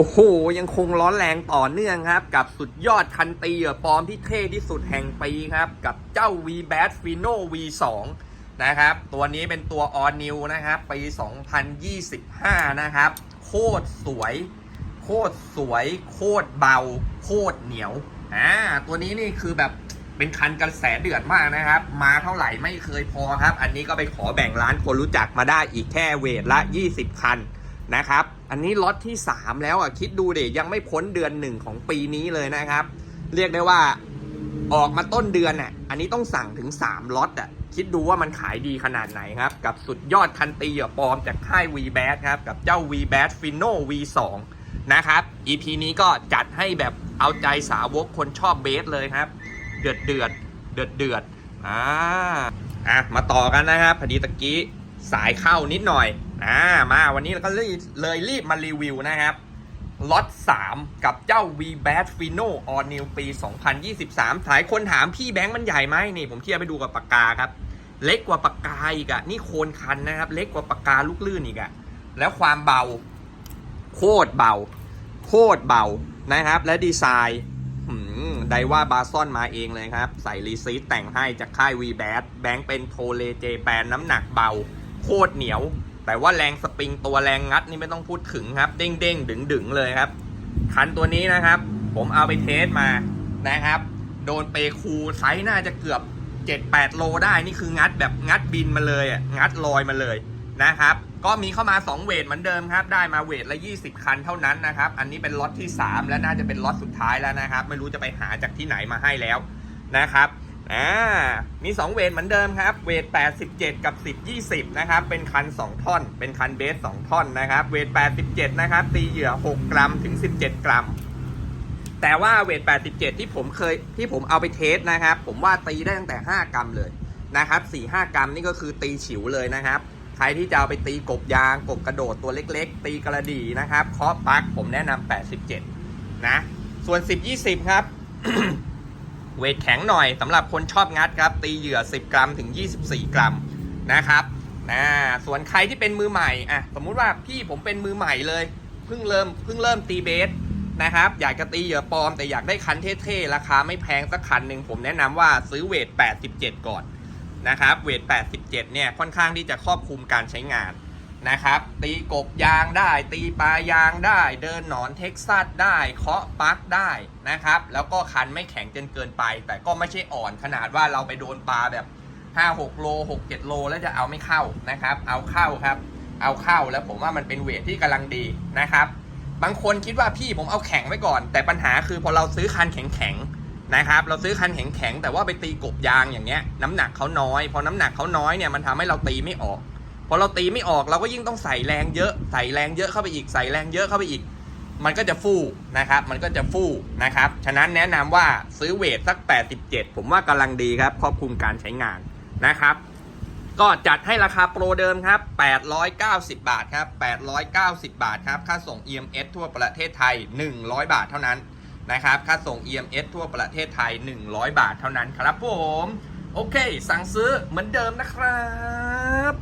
โอ้โห ยังคงร้อนแรงต่อเนื่องครับ กับสุดยอดคันตีอ่อปลอมที่เท่ที่สุดแห่งปีครับ กับเจ้า v b a t Fino V2 นะครับ ตัวนี้เป็นตัว All New นะครับ ปี 2025 นะครับ โคตรสวย โคตรสวย โคตรเบา โคตรเหนียว อ่า ตัวนี้นี่คือแบบเป็นคันกระแสเดือดมากนะครับ มาเท่าไหร่ไม่เคยพอครับ อันนี้ก็ไปขอแบ่งร้านคนรู้จักมาได้อีกแค่เวทละ 20 คัน นะครับ อันนี้ล็อตที่ 3 แล้วอะคิดดูเด็ยังไม่พ้นเดือนหนึ่งของปีนี้เลยนะครับ เรียกได้ว่าออกมาต้นเดือนอะอันนี้ต้องสั่งถึง 3ล็อตอะคิดดูว่ามันขายดีขนาดไหนครับ กับสุดยอดคันตีเหยื่อปลอมจากค่าย v b a t ครับ กับเจ้า v b a t Fino V2 นะครับ EP นี้ก็จัดให้แบบเอาใจสาวกคนชอบเบสเลยครับ เดือดเดือดเดือดเดือดอ่าอะมาต่อกันนะครับพอดีตะกี้ สายเข้านิดหน่อยอ่ามาวันนี้เราก็เลยเลยรีบมารีวิวนะครับล็อต3กับเจ้า v b a t Fino All New ปี 2023 หลายคนถามพี่แบงค์มันใหญ่ไหมนี่ผมเทียบไปดูกับปากกาครับ เล็กกว่าปากกาอีกอะนี่โคนคันนะครับ เล็กกว่าปากกาลูกลื่นอีกอะแล้วความเบา โคตรเบา โคตรเบานะครับ และดีไซน์ไดว่าบาซอนมาเองเลยครับ ใส่รีซีทแต่งให้จากค่าย v b a t แบงค์เป็นโทเลเจแปนน้ำหนักเบา โคตรเหนียว แต่ว่าแรงสปริงตัวแรงงัดนี่ไม่ต้องพูดถึงครับ เด้งเด้งดึงดึงๆเลยครับ คันตัวนี้นะครับ ผมเอาไปเทสมานะครับ โดนเปคูไซส์น่าจะเกือบ 7-8 โลได้นี่คืองัดแบบงัดบินมาเลยอะงัดลอยมาเลยนะครับ ก็มีเข้ามา 2 เวทเหมือนเดิมครับ ได้มาเวทละ 20 คันเท่านั้นนะครับ อันนี้เป็นล็อตที่ 3 และน่าจะเป็นล็อตสุดท้ายแล้วนะครับ ไม่รู้จะไปหาจากที่ไหนมาให้แล้วนะครับ อ่า มี 2 เวทเหมือนเดิมครับ เวท 87 กับ 10 20 นะครับ เป็นคัน 2 ท่อน เป็นคันเบส 2 ท่อนนะครับ เวท 87 นะครับ ตีเหยื่อ 6 กรัมถึง 17 กรัม แต่ว่าเวท 87 ที่ผมเคยที่ผมเอาไปเทสนะครับ ผมว่าตีได้ตั้งแต่ 5 กรัมเลยนะครับ4-5 กรัมนี่ก็คือตีฉิวเลยนะครับ ใครที่จะเอาไปตีกบยาง กบกระโดดตัวเล็กๆ ตีกระดีนะครับเคาะปักผมแนะนำ87 นะ ส่วน 10-20 ครับ เวทแข็งหน่อยสำหรับคนชอบงัดครับ ตีเหยื่อ 10 กรัมถึง 24 กรัมนะครับนะส่วนใครที่เป็นมือใหม่อะสมมุติว่าพี่ผมเป็นมือใหม่เลยเพิ่งเริ่มเพิ่งเริ่มตีเบสนะครับอยากจะตีเหยื่อปลอมแต่อยากได้คันเท่ๆราคาไม่แพงสักคันหนึ่งผมแนะนำว่าซื้อเวท 87 ก่อนนะครับเวท 87 เนี่ยค่อนข้างที่จะครอบคลุมการใช้งาน นะครับ ตีกบยางได้ ตีปลายางได้ เดินหนอนเท็กซัสได้ เคาะปลั๊กได้นะครับ แล้วก็คันไม่แข็งจนเกินไป แต่ก็ไม่ใช่อ่อนขนาดว่าเราไปโดนปลาแบบ 5 6 โล 6 7 โล แล้วจะเอาไม่เข้านะครับ เอาเข้าครับ เอาเข้าแล้วผมว่ามันเป็นเวทที่กำลังดีนะครับ บางคนคิดว่าพี่ผมเอาแข็งไว้ก่อน แต่ปัญหาคือพอเราซื้อคันแข็งแข็งๆนะครับ เราซื้อคันแข็งแข็งๆแต่ว่าไปตีกบยางอย่างเงี้ย น้ำหนักเขาน้อย พอน้ำหนักเขาน้อยเนี่ยมันทำให้เราตีไม่ออก พอเราตีไม่ออกเราก็ยิ่งต้องใส่แรงเยอะ ใส่แรงเยอะเข้าไปอีก ใส่แรงเยอะเข้าไปอีก มันก็จะฟู่นะครับ มันก็จะฟู่นะครับ ฉะนั้นแนะนำว่าซื้อเวทสัก 87 ผมว่ากำลังดีครับ ครอบคลุมการใช้งานนะครับ ก็จัดให้ราคาโปรเดิมครับ 890 บาทครับ 890 บาทครับ ค่าส่ง EMS ทั่วประเทศไทย 100 บาทเท่านั้นนะครับ ค่าส่ง EMS ทั่วประเทศไทย 100 บาทเท่านั้นครับผม โอเค สั่งซื้อเหมือนเดิมนะครับ